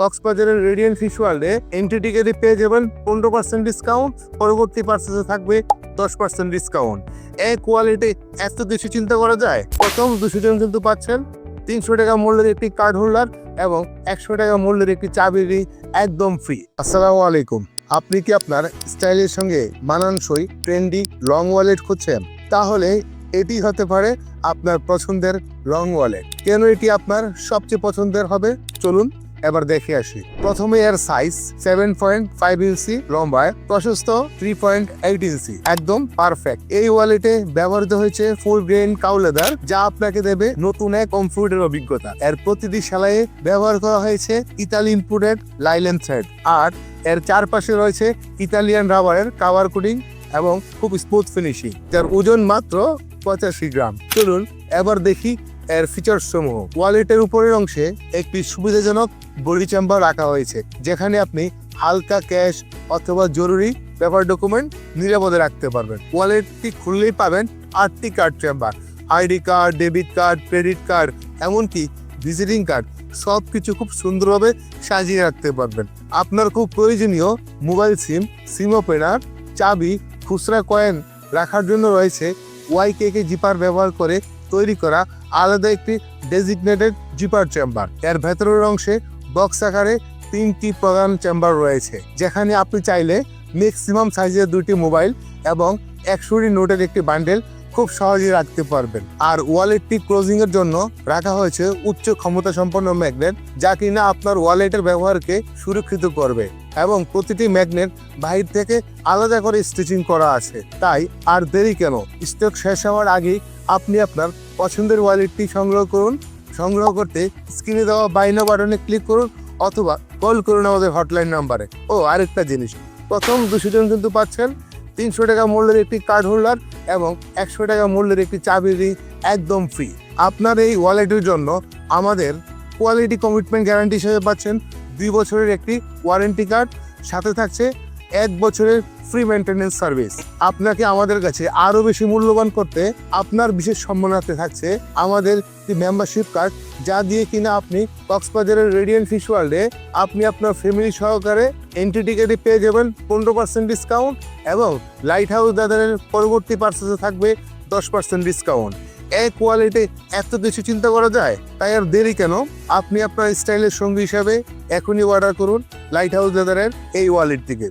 কক্সবাজারের radiant fish ওয়ার্ল্ডে entry টিকেটে পেয়ে যাবেন পনেরো পার্সেন্ট ডিসকাউন্ট পরবর্তী পার্সেসে থাকবে দশ পার্সেন্ট ডিসকাউন্ট এই কোয়ালিটি এত কিছু চিন্তা করা যায়? প্রথম দুশো জন কিন্তু পাচ্ছেন। তিনশো টাকা মূল্যের একটি কার্ড হোল্ডার এবং একশো টাকা মূল্যের একটি চাবি একদম ফ্রি আসসালামু আলাইকুম। আপনি কি আপনার স্টাইলের সঙ্গে মানানসই ট্রেন্ডি লং ওয়ালেট খুঁজছেন? তাহলে এটি হতে পারে আপনার পছন্দের লং ওয়ালেট কেন এটি আপনার সবচেয়ে পছন্দের হবে? চলুন এবার দেখে আসি। প্রথমে এর size seven point five inch লম্বায়, প্রশস্ত থ্রি পয়েন্ট এইট ইঞ্চি একদম পারফেক্ট এই ওয়ালেটে ব্যবহৃত হয়েছে ফুল গ্রেন কাউলেদার যা আপনাকে দেবে নতুন এক কমফোর্টের অভিজ্ঞতা। এর প্রতিটি সেলাইয়ে ব্যবহার করা হয়েছে ইতালি ইনপুটেড লাইলেন থ্রেড আর এর চারপাশে রয়েছে ইতালিয়ান রাবারের কাভার কোটিং এবং খুব স্মুথ ফিনিশিং যার ওজন মাত্র পঁচাশি গ্রাম। চলুন এবার দেখি এর ফিচার সমূহ। ওয়ালেটের উপরের অংশে একটি সুবিধাজনক বডি চেম্বার রাখা হয়েছে, যেখানে আপনি হালকা ক্যাশ অথবা জরুরি পেপার ডকুমেন্ট নিরাপদে রাখতে পারবেন। ওয়ালেটটি খুললেই পাবেন আটটি card chamber ID card debit card credit card এমনকি ভিজিটিং কার্ড সব কিছু খুব সুন্দরভাবে সাজিয়ে রাখতে পারবেন। আপনার খুব প্রয়োজনীয় মোবাইল সিম সিম ওপেনার চাবি, খুচরা কয়েন রাখার জন্য রয়েছে ওয়াই কে জিপার ব্যবহার করে তৈরি করা আলাদা একটি ডেজিগনেটেড জিপার চেম্বার এর ভেতরের অংশে বক্স আকারে তিনটি প্রধান চেম্বার রয়েছে, যেখানে আপনি চাইলে ম্যাক্সিমাম সাইজের দুটি মোবাইল এবং একশোটি নোটের একটি বান্ডেল খুব সহজেই রাখতে পারবেন। আর ওয়ালেটটি ক্লোজিং এর জন্য রাখা হয়েছে উচ্চ ক্ষমতা সম্পন্ন ম্যাগনেট যা কিনা আপনার ওয়ালেটের ব্যবহারকে সুরক্ষিত করবে এবং প্রতিটি ম্যাগনেট বাহির থেকে আলাদা করে স্টিচিং করা আছে। তাই আর দেরি কেন? স্টক শেষ হওয়ার আগেই আপনি আপনার পছন্দের ওয়ালেটটি সংগ্রহ করুন। সংগ্রহ করতে স্ক্রিনে দেওয়া বাইনো বাটনে ক্লিক করুন অথবা কল করুন আমাদের হটলাইন নাম্বারে ও আরেকটা জিনিস, প্রথম দুশো জন কিন্তু পাচ্ছেন। তিনশো টাকা মূল্যের একটি কার্ড হোল্ডার এবং একশো টাকা মূল্যের একটি চাবি রিং একদম ফ্রি আপনার এই ওয়ালেটের জন্য আমাদের কোয়ালিটি কমিটমেন্ট গ্যারান্টি হিসেবে পাচ্ছেন দুই বছরের একটি ওয়ারেন্টি কার্ড সাথে থাকছে এক বছরের ফ্রি মেনটেনেন্স সার্ভিস আপনাকে আমাদের কাছে আরও বেশি মূল্যবান করতে আপনার বিশেষ সম্মানার্থে থাকছে আমাদের মেম্বারশিপ কার্ড যা দিয়ে কিনা আপনি কক্সবাজারের রেডিয়েন্ট ফিশ ওয়ার্ল্ডে আপনি আপনার ফ্যামিলি সহকারে এন্ট্রি টিকেটে পেয়ে যাবেন পনেরো পার্সেন্ট ডিসকাউন্ট এবং লাইট হাউস দাদারের পরবর্তী পার্সেসে থাকবে দশ পার্সেন্ট ডিসকাউন্ট এই কোয়ালিটি এত কিছু চিন্তা করা যায়, তাই আর দেরি কেন? আপনি আপনার স্টাইলের সঙ্গী হিসাবে এখনই অর্ডার করুন লাইট হাউস দাদারের এই ওয়ালেট থেকে।